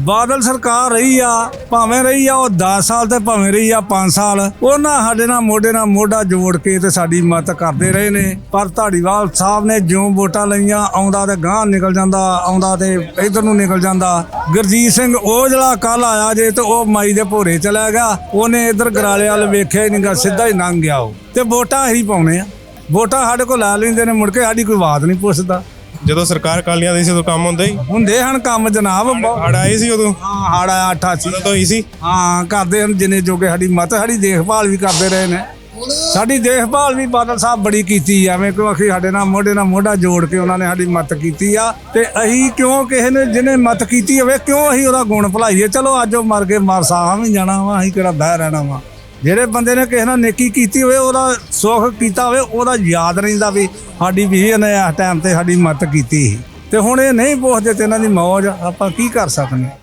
ਬਾਦਲ ਸਰਕਾਰ ਰਹੀ ਆ, ਭਾਵੇਂ ਰਹੀ ਆ, ਉਹ 10 ਸਾਲ ਤੇ ਭਾਵੇਂ ਰਹੀ ਆ 5 ਸਾਲ, ਉਹਨਾਂ ਸਾਡੇ ਨਾਲ ਮੋਢੇ ਨਾਲ ਮੋਢਾ ਜੋੜ ਕੇ ਤੇ ਸਾਡੀ ਮਦਦ ਕਰਦੇ ਰਹੇ ਨੇ। ਪਰ ਧਾੜੀਵਾਲ ਸਾਹਿਬ ਨੇ ਜਿਉਂ ਵੋਟਾਂ ਲਈਆਂ, ਆਉਂਦਾ ਤੇ ਗਾਂਹ ਨਿਕਲ ਜਾਂਦਾ, ਆਉਂਦਾ ਤੇ ਇਧਰ ਨੂੰ ਨਿਕਲ ਜਾਂਦਾ। ਗੁਰਜੀਤ ਸਿੰਘ ਉਹ ਜਿਹੜਾ ਕੱਲ ਆਇਆ ਜੇ ਤੇ ਉਹ ਮਾਈ ਦੇ ਭੋਰੇ ਚਲਾ ਗਿਆ, ਉਹਨੇ ਇਧਰ ਗਰਾਲੇ ਵਾਲ ਵੇਖਿਆ ਹੀ ਨਹੀਂਗਾ ਸਿੱਧਾ ਹੀ ਲੰਘ ਗਿਆ ਉਹ। ਤੇ ਵੋਟਾਂ ਹੀ ਪਾਉਣੇ ਆ। ਵੋਟਾਂ ਸਾਡੇ ਕੋਲ ਲੈ ਲੈਂਦੇ ਨੇ, ਮੁੜ ਕੇ ਸਾਡੀ ਕੋਈ ਬਾਤ ਨਹੀਂ ਪੁੱਛਦਾ। ਜਦੋਂ ਸਰਕਾਰ ਕਾਲੀਆਂ ਦੀ ਸੀ ਉਦੋਂ ਕੰਮ ਹੁੰਦਾ ਹੀ ਹੁੰਦੇ ਹਨ ਕੰਮ ਜਨਾਬ ਬਹੁਤ। ਹੜ ਆਏ ਸੀ ਉਦੋਂ? ਹਾਂ ਹਾੜਾ 88 ਉਦੋਂ ਤਾਂ ਹੋਈ ਸੀ? ਹਾਂ ਕਰਦੇ ਹਨ ਜਿੰਨੇ ਜੋਗੇ ਸਾਡੀ ਮਤ ਸਾਡੀ ਦੇਖਭਾਲ ਵੀ ਕਰਦੇ ਰਹੇ ਨੇ। ਸਾਡੀ ਦੇਖਭਾਲ ਵੀ ਬਾਦਲ ਸਾਹਿਬ ਬੜੀ ਕੀਤੀ ਆ ਐਵੇਂ ਕਿਉਂ ਅਸੀਂ ਸਾਡੇ ਨਾਲ ਮੋਢੇ ਨਾਲ ਮੋਢਾ ਜੋੜ ਕੇ ਉਹਨਾਂ ਨੇ ਸਾਡੀ ਮਤ ਕੀਤੀ ਆ ਤੇ ਅਸੀਂ ਕਿਉਂ ਕਿਸੇ ਨੇ ਜਿਹਨੇ ਮਤ ਕੀਤੀ ਹੋਵੇ ਕਿਉਂ ਅਸੀਂ ਉਹਦਾ ਗੁਣ ਭੁਲਾਈਏ? ਚਲੋ ਅੱਜ ਉਹ ਮਰ ਗਏ ਮਰ ਸਾਹਾਂ ਵੀ ਜਾਣਾ ਵਾ ਅਸੀਂ ਕਿਹੜਾ ਬਹਿ ਰਹਿਣਾ ਵਾ। ਜਿਹੜੇ ਬੰਦੇ ਨੇ ਕਿਸੇ ਨਾਲ ਨੇਕੀ ਕੀਤੀ ਹੋਵੇ, ਉਹਦਾ ਸੁੱਖ ਕੀਤਾ ਹੋਵੇ, ਉਹਦਾ ਯਾਦ ਰਹਿੰਦਾ ਵੀ ਸਾਡੀ ਵੀ ਇਹਨੇ ਇਸ ਟਾਈਮ ਤੇ ਸਾਡੀ ਮਦਦ ਕੀਤੀ ਸੀ। ਤੇ ਹੁਣ ਇਹ ਨਹੀਂ ਪੁੱਛਦੇ ਤੇ ਇਹਨਾਂ ਦੀ ਮੌਜ ਆਪਾਂ ਕੀ ਕਰ ਸਕਦੇ?